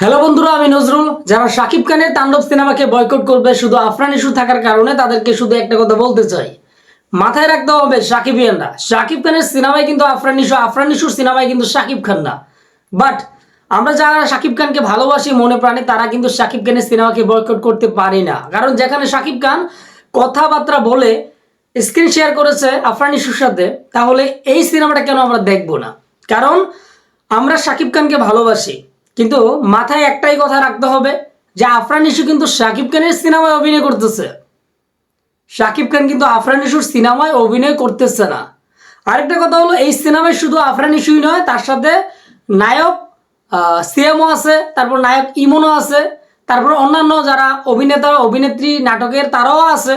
Hello বন্ধুরা, আমি নজরুল। যারা শাকিব খানের তাণ্ডব সিনেমাকে বয়কট করবে, শুধু আফরান ইস্যু থাকার কারণে তাদেরকে শুধু একটা কথা বলতে চাই। মাথায় রাখতে হবে, সাকিবিয়ানরা। শাকিব খানের সিনেমায় কিন্তু আফরান ইস্যু, আফরান ইস্যুর সিনেমায় কিন্তু শাকিব খান না। বাট আমরা যারা শাকিব খানকে ভালোবাসি মনে প্রাণে, তারা কিন্তু শাকিব খানের সিনেমাকে বয়কট করতে পারি না। কারণ যেখানে শাকিব খান কথাবার্তা বলে স্ক্রিন শেয়ার করেছে আফরান ইস্যুর সাথে, তাহলে এই সিনেমাটা কেন আমরা দেখব না? কারণ আমরা শাকিব খানকে ভালোবাসি। কিন্তু মাথায় একটাই কথা রাখতে হবে যে আফরান ইস্যু কিন্তু শাকিব খানের সিনেমায় অভিনয় করতেছে। শাকিব খান কিন্তু আফরান ইস্যুর সিনেমায় অভিনয় করতেছে না। আরেকটা কথা হলো, এই সিনেমায় শুধু আফরান ইস্যুই নয়, তার সাথে নায়ক সিএমও আছে, তারপর নায়ক ইমনও আছে, তারপর অন্যান্য যারা অভিনেতা, অভিনেত্রী, নাটকের তারাও আছে।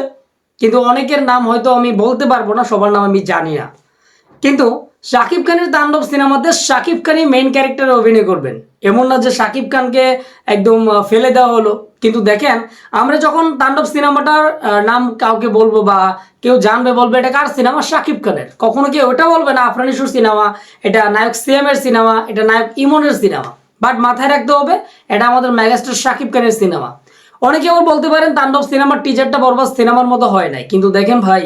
কিন্তু অনেকের নাম হয়তো আমি বলতে পারব না, সবার নাম আমি জানি না। কিন্তু শাকিব খানের তাণ্ডব সিনেমাতে শাকিব খানই মেইন ক্যারেক্টারে অভিনয় করবেন। এমন না যে শাকিব খানকে একদম ফেলে দেওয়া হলো। কিন্তু দেখেন, আমরা যখন তাণ্ডব সিনেমাটার নাম কাউকে বলব বা কেউ জানবে, বলবে, এটা কার সিনেমা? শাকিব খানের। কখনো কেউ ওটা বলবে না, আফরানিসুর সিনেমা, এটা নায়ক সিএম এর সিনেমা, এটা নায়ক ইমনের সিনেমা। বাট মাথায় রাখতে হবে, এটা আমাদের ম্যাগাস্টার শাকিব খানের সিনেমা। অনেকে আবার বলতে পারেন, তাণ্ডব সিনেমার টিজারটা বরবাদ সিনেমার মতো হয় নাই। কিন্তু দেখেন ভাই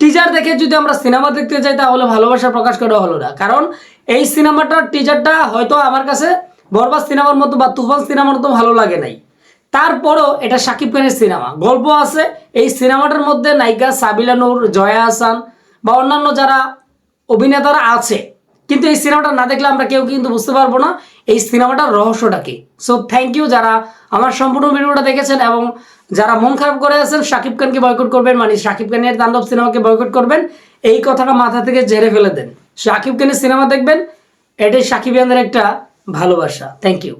টিজার দেখে যদি আমরা সিনেমা দেখতে যাই, তাহলে ভালোবাসা প্রকাশ করা হলো না। কারণ এই সিনেমাটার টিজারটা হয়তো আমার কাছে বরবাদ সিনেমার মতো বা তুফান সিনেমার মতো ভালো লাগে নাই। তারপরও এটা সাকিব খানের সিনেমা গল্প আছে, এই সিনেমাটার মধ্যে নায়িকা সাবিলানুর জয়া হাসান বা অন্যান্য যারা অভিনেতারা আছে কিন্তু এই সিনেমাটা না দেখলে আমরা কেউ কিন্তু বুঝতে পারব না এই সিনেমাটার রহস্যটা কি। সো থ্যাংক ইউ যারা আমার সম্পূর্ণ ভিডিওটা দেখেছেন এবং যারা মন খারাপ করে আছেন, শাকিব খানকে বয়কট করবেন মানে শাকিব খানের তাণ্ডব সিনেমাকে বয়কট করবেন, এই কথাটা মাথা থেকে জেরে ফেলে দেন। শাকিব খানের সিনেমা দেখবেন, এটাই শাকিবিয়ানদের একটা ভালোবাসা। Thank you